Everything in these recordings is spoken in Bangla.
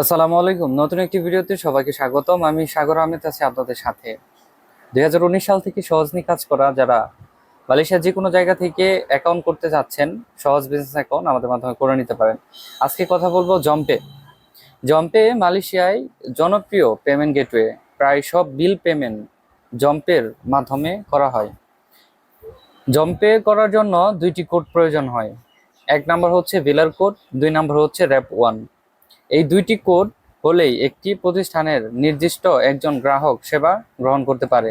আসসালামু আলাইকুম। নতুন একটি ভিডিওতে সবাইকে স্বাগতম। আমি সাগর আহমেদ আছি আপনাদের সাথে। দুই হাজার উনিশ সাল থেকে সহজনি কাজ করা যারা মালয়েশিয়ার যে কোনো জায়গা থেকে অ্যাকাউন্ট করতে চাচ্ছেন, সহজ বিজনেস অ্যাকাউন্ট আমাদের মাধ্যমে করে নিতে পারেন। আজকে কথা বলব জম্পে জম্পে মালয়েশিয়ায় জনপ্রিয় পেমেন্ট গেটওয়ে প্রায় সব বিল পেমেন্ট জম্পের মাধ্যমে করা হয়। জম্পে করার জন্য দুইটি কোড প্রয়োজন হয়। এক নাম্বার হচ্ছে বিলার কোড দুই নাম্বার হচ্ছে র্যাপ ওয়ান এই দুইটি কোড হলেই একটি প্রতিষ্ঠানের নির্দিষ্ট একজন গ্রাহক সেবা গ্রহণ করতে পারে।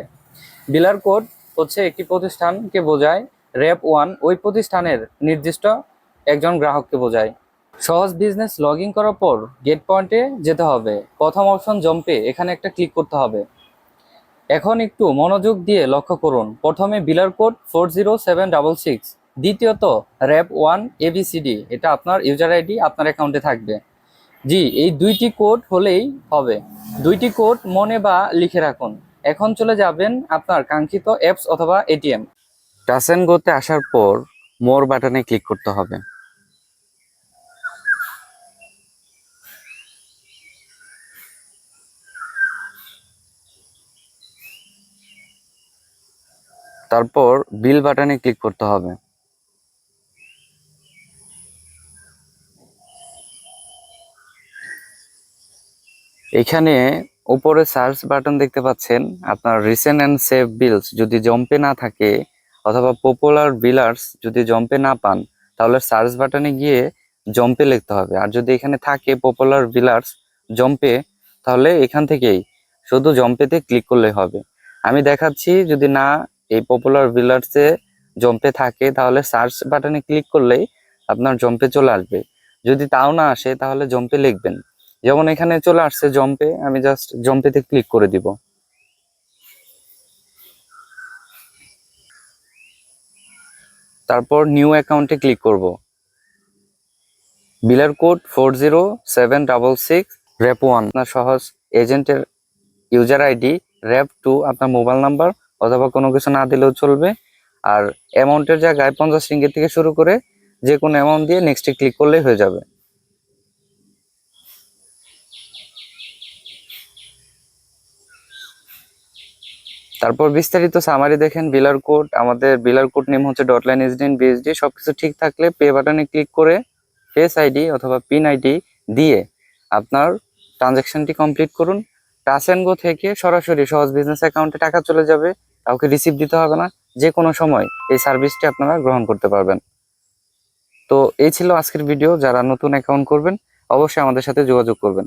বিলার কোড হচ্ছে একটি প্রতিষ্ঠানকে বোঝায় র্যাপ ওয়ান ওই প্রতিষ্ঠানের নির্দিষ্ট একজন গ্রাহককে বোঝায়। সহজ বিজনেস লগ ইন করার পর গেট পয়েন্টে যেতে হবে। প্রথম অপশন জম্পে এখানে একটা ক্লিক করতে হবে। এখন একটু মনোযোগ দিয়ে লক্ষ্য করুন। প্রথমে biller code four zero seven double six, দ্বিতীয়ত র্যাপ ওয়ান এবিসিডি এটা আপনার ইউজার আইডি, আপনার অ্যাকাউন্টে থাকবে। জি, এই দুইটি কোড হলেই হবে। দুইটি কোড মনে বা লিখে রাখুন। এখন চলে যাবেন আপনার কাঙ্ক্ষিত অ্যাপস অথবা এটিএম। টাচ অ্যান্ড গোতে আসার পর মোর বাটনে ক্লিক করতে হবে। তারপর বিল বাটনে ক্লিক করতে হবে। এখানে উপরে সার্চ বাটন দেখতে পাচ্ছেন আপনার রিসেন্ট অ্যান্ড সেভ বিলস যদি জম্পে না থাকে অথবা পপুলার বিলার্স যদি জম্পে না পান, তাহলে সার্চ বাটনে গিয়ে জম্পে লিখতে হবে। আর যদি এখানে থাকে পপুলার বিলার্স জম্পে তাহলে এখান থেকেই শুধু জম্পেতে ক্লিক করলে হবে। আমি দেখাচ্ছি যদি না এই পপুলার বিলার্সে জম্পে থাকে, তাহলে সার্চ বাটনে ক্লিক করলেই আপনার জম্পে চলে আসবে। যদি তাও না আসে, তাহলে জম্পে লিখবেন। যেমন এখানে চলে আসছে জম্পে আমি জাস্ট জম্পেতে ক্লিক করে দিব। তারপর নিউ অ্যাকাউন্টে ক্লিক করব। Biller code four zero seven double six ref one আপনার সহজ এজেন্টের ইউজার আইডি র্যাপ টু আপনার মোবাইল নাম্বার অথবা কোনো কিছু না দিলেও চলবে। আর অ্যামাউন্টের জায়গায় পঞ্চাশ রিঙ্গের থেকে শুরু করে যে কোনো অ্যামাউন্ট দিয়ে নেক্সটে ক্লিক করলেই হয়ে যাবে। তারপর বিস্তারিত সামারি দেখেন বিলার কোড আমাদের বিলার কোড নেম হচ্ছে ডট লাইন এসডিএন বিএসডি সবকিছু ঠিক থাকলে পে বাটনে ক্লিক করে ফেস আইডি অথবা পিন আইডি দিয়ে আপনার ট্রানজ্যাকশনটি কমপ্লিট করুন। টাচ অ্যান্ড গো থেকে সরাসরি সহজ বিজনেস অ্যাকাউন্টে টাকা চলে যাবে, কাউকে রিসিভ দিতে হবে না যে কোনো সময় এই সার্ভিসটি আপনারা গ্রহণ করতে পারবেন। তো এই ছিল আজকের ভিডিও যারা নতুন অ্যাকাউন্ট করবেন, অবশ্যই আমাদের সাথে যোগাযোগ করবেন।